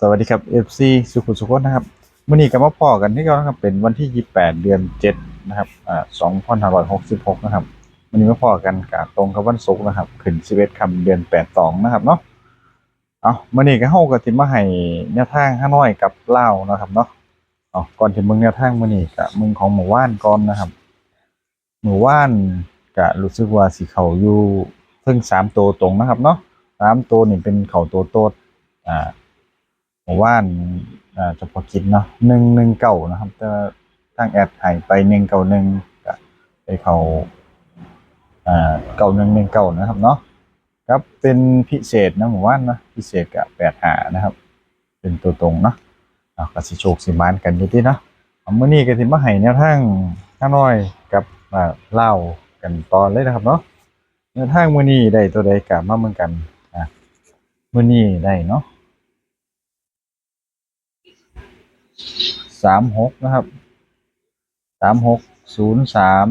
สวัสดีครับ FC สุขุสุขนะครับวันนี้ก็มาพอกันที่เรานะครับเป็นวันที่ 28 เดือน 7 นะครับอ่า2566 นะครับวันนี้มาพอกันกับตรงกับวันศุกร์นะครับขึ้น11คำเดือน 82 นะครับเนาะเอาวันนี้ก็เฮาก็สิมาให้แนวทางห้าน้อยกับเล่านะครับเนาะเอาก่อนที่มึงแนวทางมื้อนี้ก็มึงของหมู่ว่านก่อนนะครับ หมู่ว่านก็รู้สึกว่าสิเขาอยู่เพิ่ง3ตัวตรงนะครับเนาะสามตัวนี่เป็นเขาตัวโตดอ่า ผมว่าอ่าเฉพาะกิจเนาะหนึ่งหนึ่งเก่านะครับแต่ทางแอดหายไปหนึ่งเก่าหนึ่งไปเขาอ่าเก่าหนึ่งหนึ่งเก่านะครับเนาะครับเป็นพิเศษนะผมว่านะพิเศษกับแปดหานะครับ เป็นตัวตรงเนาะอ่ากสิโชคสิมานกันอยู่ที่เนาะเมื่อนี้ก็สิมาให้แนวทางข้างน้อยกับอ่าเล่ากันตอนเลยนะครับเนาะแนวทางมื่อนี้ได้ตัวใดกับมาเหมือนกันอะมื่อนี้ได้เนาะ สามหกนะครับสามหกศูนย์สาม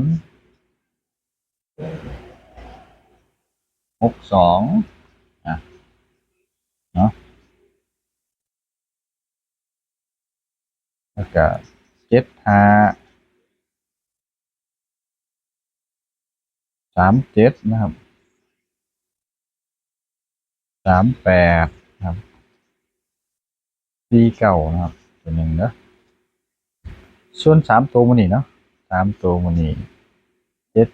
หกสองอะเนาะแล้วก็เจ็ดห้าสามเจ็ดนะครับสามแปดนะครับสี่เก้านะครับตัวหนึ่งเนะ ส่วนสามตัวมันนี่เนาะสามตัวมันนี่เจ็ด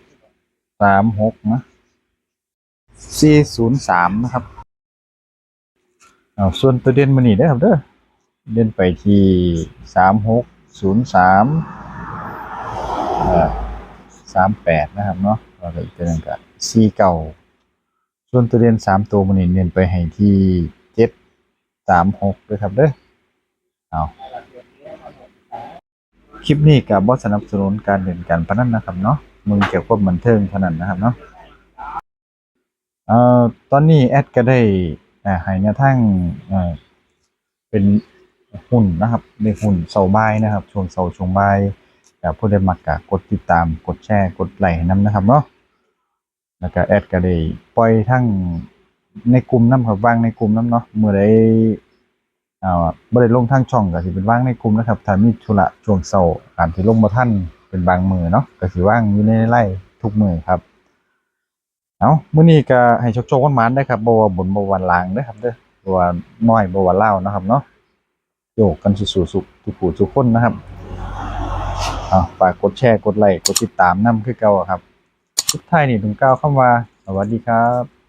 สามหกนะสี่ศูนย์สามนะครับเอาส่วนตัวเด่นมันนี่ได้ครับเด้อเด่นไปที่สามหกศูนย์สามสามแปดนะครับเนาะแล้วก็อีกตัวนึงก็สี่เก้าส่วนตัวเด่นสามตัวมันนี่เน้นไปให้ที่เจ็ดสามหกด้วยครับเด้อเอา คลิปนี้กับบอสนับสนุนการเล่นการพนันนะครับเนาะมึงเกี่ยวกับบันเทิงเท่านั้นนะครับเนาะเอ่อตอนนี้แอดก็ได้อ่าให้แนวทางเอ่อเป็นหุ้นนะครับในหุ้นเสาบายนะครับช่วงเสาช่วงบายแต่ผู้ใดมักก็กดติดตามกดแชร์กดไลค์ให้นํนะครับเนาะแล้วก็แอดก็ได้ปล่อยทั้งในกลุ่มน้ำครับว่างในกลุ่มน้ำเนาะเมื่อใด อ่าบ่ได้ลงทางช่องก็สิเป็นว่างในกลุ่มนะครับถ้ามีธุระช่วงเช้าอาจสิลงบ่ทันเป็นบางมือเนาะก็สิว่างอยู่ในไลฟ์ทุกมือครับเอามื้อนี้ก็ให้โชคๆหวานๆได้ครับบ่ว่าบนบ่ว่าลางเด้อครับเด้อบ่ว่าน้อยบ่ว่าลานะครับเนาะโยกกันสู่สุขทุกผู้ทุกคนนะครับเอาฝากกดแชร์กดไลค์กดติดตามนํคือเก่าครับสุดท้ายนี่ถึงกล่าวคำว่า สวัสดีครับ